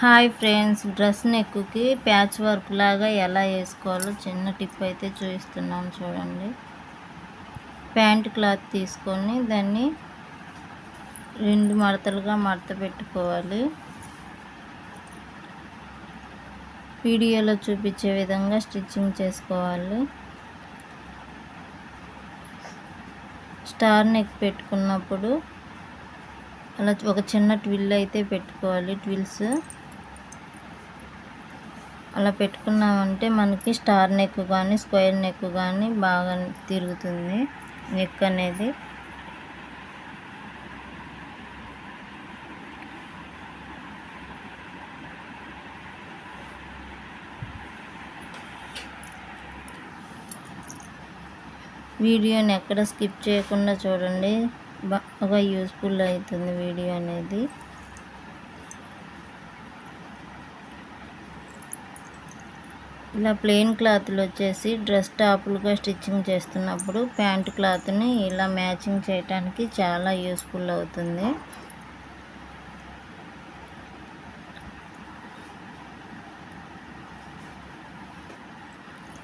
Hi friends dress నెక్కి patch work లాగా ఎలా వేసుకోవాలో చిన్న టిప్ అయితే చూపిస్తున్నాను చూడండి. ప్యాంట్ క్లాత్ తీసుకొని దాన్ని రెండు మడతలుగా మడత పెట్టుకోవాలి. వీడియోలో చూపించే విధంగా స్టిచ్చింగ్ చేసుకోవాలి. స్టార్ నెక్ పెట్టుకున్నప్పుడు అలా ఒక చిన్న ట్విల్ అయితే పెట్టుకోవాలి ట్విల్స్. అలా పెట్టుకున్నామంటే మనకి స్టార్ నెక్ కానీ స్క్వేర్ నెక్ కానీ బాగా తిరుగుతుంది నెక్ అనేది. వీడియోని ఎక్కడ స్కిప్ చేయకుండా చూడండి. బాగా యూస్ఫుల్ అవుతుంది వీడియో అనేది. ఇలా ప్లెయిన్ క్లాత్లు వచ్చేసి డ్రెస్ టాపులుగా స్టిచ్చింగ్ చేస్తున్నప్పుడు ప్యాంట్ క్లాత్ని ఇలా మ్యాచింగ్ చేయడానికి చాలా యూస్ఫుల్ అవుతుంది.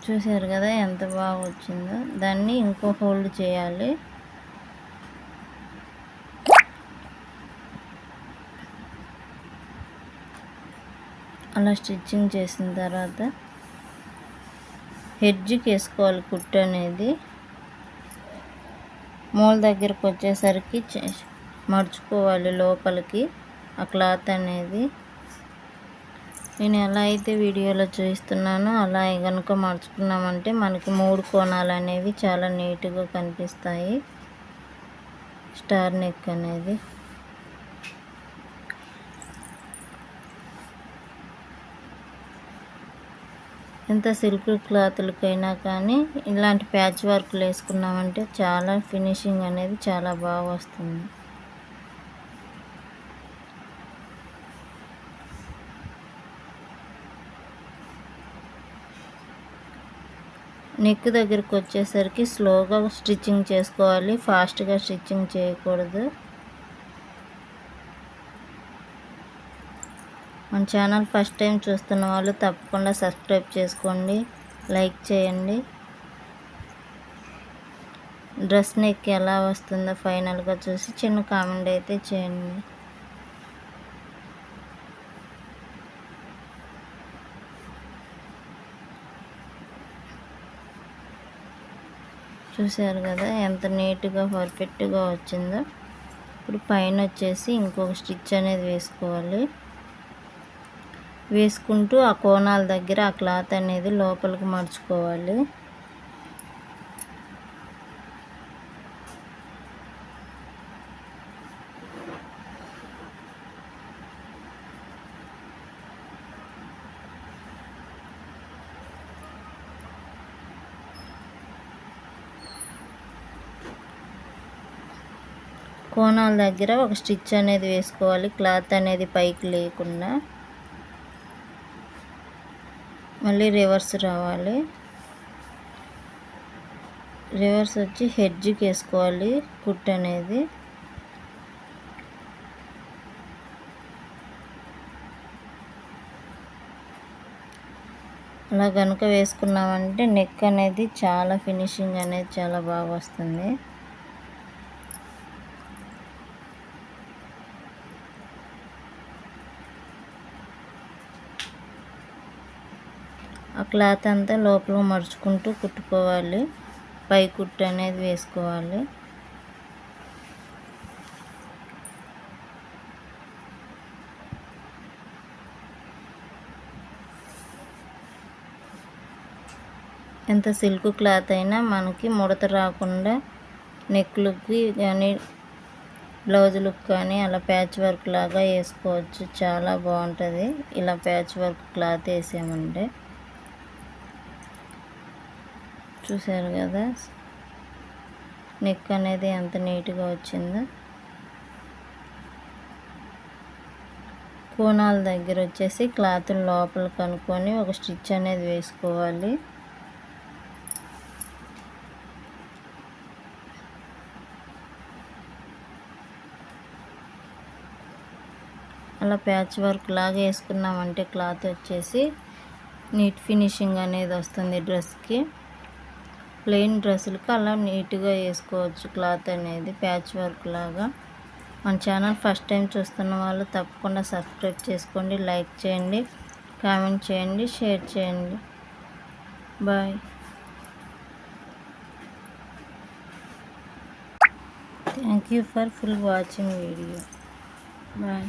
చూసారు కదా ఎంత బాగా వచ్చిందో? దాన్ని ఇంకో హోల్డ్ చేయాలి. అలా స్టిచ్చింగ్ చేసిన తర్వాత హెడ్జ్కి వేసుకోవాలి కుట్టు అనేది. మూల దగ్గరకు వచ్చేసరికి మడుచుకోవాలి లోపలికి ఆ క్లాత్ అనేది. నేను ఎలా అయితే వీడియోలో చూపిస్తున్నానో అలా కనుక మడుచుకున్నామంటే మనకి మూడు కోణాలు అనేవి చాలా నీట్గా కనిపిస్తాయి. స్టార్ నెక్ అనేది. ఎంత సిల్క్ క్లాత్లకైనా కానీ ఇలాంటి ప్యాచ్ వర్క్లు వేసుకున్నామంటే చాలా ఫినిషింగ్ అనేది చాలా బాగా వస్తుంది. నెక్ దగ్గరికి వచ్చేసరికి స్లోగా స్టిచ్చింగ్ చేసుకోవాలి. ఫాస్ట్గా స్టిచ్చింగ్ చేయకూడదు. మన ఛానల్ ఫస్ట్ టైం చూస్తున్న వాళ్ళు తప్పకుండా సబ్స్క్రైబ్ చేసుకోండి లైక్ చేయండి. డ్రెస్ నెక్ ఎలా వస్తుందో ఫైనల్గా చూసి చిన్న కామెంట్ అయితే చేయండి. చూసారు కదా ఎంత నీట్గా పర్ఫెక్ట్గా వచ్చిందో. ఇప్పుడు పైన వచ్చేసి ఇంకొక స్టిచ్ అనేది వేసుకోవాలి. వేసుకుంటూ ఆ కోణాల దగ్గర ఆ క్లాత్ అనేది లోపలికి మడుచుకోవాలి. కోణాల దగ్గర ఒక స్టిచ్ అనేది వేసుకోవాలి. క్లాత్ అనేది పైకి లేకుండా. మళ్ళీ రివర్స్ రావాలి. రివర్స్ వచ్చి హెడ్జ్కి వేసుకోవాలి కుట్ అనేది. అలా కనుక వేసుకున్నామంటే నెక్ అనేది చాలా ఫినిషింగ్ అనేది చాలా బాగా వస్తుంది. క్లాత్ అంతా లోపల మడుచుకుంటూ కుట్టుకోవాలి. పై కుట్టు అనేది వేసుకోవాలి. ఎంత సిల్క్ క్లాత్ అయినా మనకి ముడత రాకుండా నెక్లుకి కానీ బ్లౌజులకు కానీ అలా ప్యాచ్ వర్క్ లాగా వేసుకోవచ్చు. చాలా బాగుంటుంది. ఇలా ప్యాచ్ వర్క్ క్లాత్ వేసామంటే. చూసారు కదా? నెక్ అనేది ఎంత నీట్గా వచ్చిందో. కోణాల దగ్గర వచ్చేసి క్లాత్ లోపల కనుక్కొని ఒక స్టిచ్ అనేది వేసుకోవాలి. అలా ప్యాచ్ వర్క్ లాగా వేసుకున్నామంటే క్లాత్ వచ్చేసి నీట్ ఫినిషింగ్ అనేది వస్తుంది డ్రెస్కి. ప్లెయిన్ డ్రెస్సులకి అలా నీట్గా వేసుకోవచ్చు క్లాత్ అనేది ప్యాచ్ వర్క్ లాగా. మన ఛానల్ ఫస్ట్ టైం చూస్తున్న వాళ్ళు తప్పకుండా సబ్స్క్రైబ్ చేసుకోండి లైక్ చేయండి కామెంట్ చేయండి షేర్ చేయండి. Bye. Thank you for full watching video. Bye.